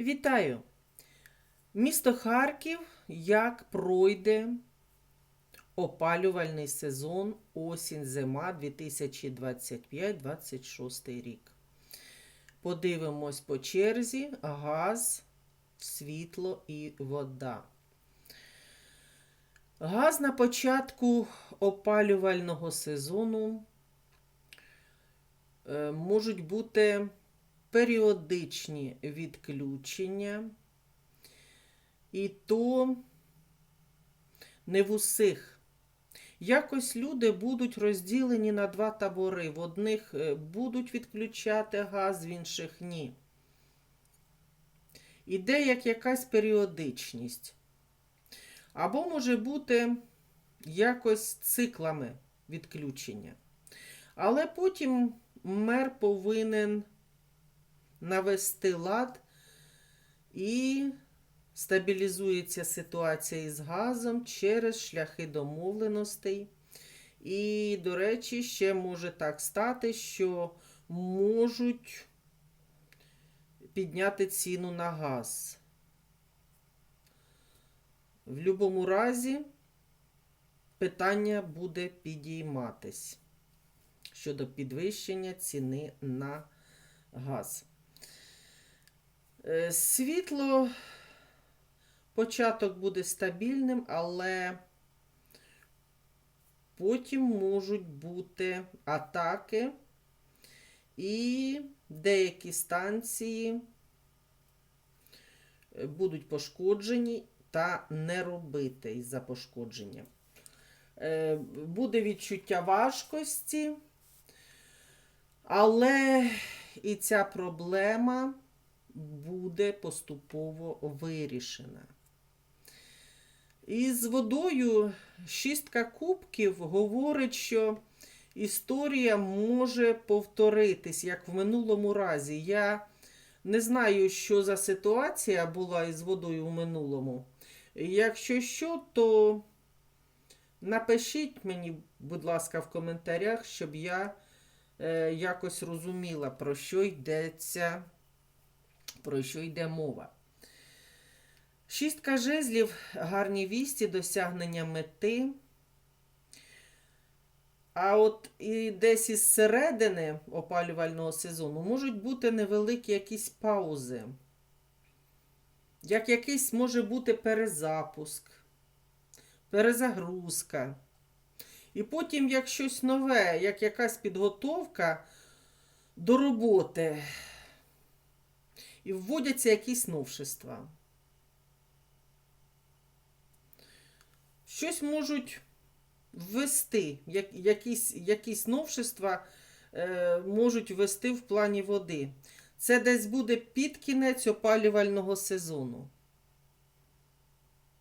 Вітаю! Місто Харків як пройде опалювальний сезон осінь-зима 2025-26 рік. Подивимось по черзі газ, світло і вода. Газ на початку опалювального сезону е, можуть бути періодичні відключення, і то не в усіх. Якось люди будуть розділені на два табори. В одних е, будуть відключати газ, в інших ні. Іде як якась періодичність. Або може бути якось циклами відключення. Але потім мер повинен навести лад і стабілізується ситуація із газом через шляхи домовленостей. І, до речі, ще може так стати, що можуть підняти ціну на газ. В будь-якому разі питання буде підійматись щодо підвищення ціни на газ. Е, Світло початок буде стабільним, але потім можуть бути атаки і деякі станції е, будуть пошкоджені та не робити із-за пошкодження. Е, Буде відчуття важкості, але і ця проблема буде поступово вирішена. І з водою шістка кубків говорить, що історія може повторитись, як в минулому разі. Я не знаю, що за ситуація була із водою в минулому. Якщо що, то напишіть мені, будь ласка, в коментарях, щоб я е, якось розуміла, про що йдеться, про що йде мова. Шістка жезлів, гарні вісті, досягнення мети. А от і десь із середини опалювального сезону можуть бути невеликі якісь паузи. Як якийсь може бути перезапуск, перезагрузка. І потім, як щось нове, як якась підготовка до роботи, і вводяться якісь новшества. Щось можуть ввести, якісь, якісь новшества е, можуть ввести в плані води. Це десь буде під кінець опалювального сезону.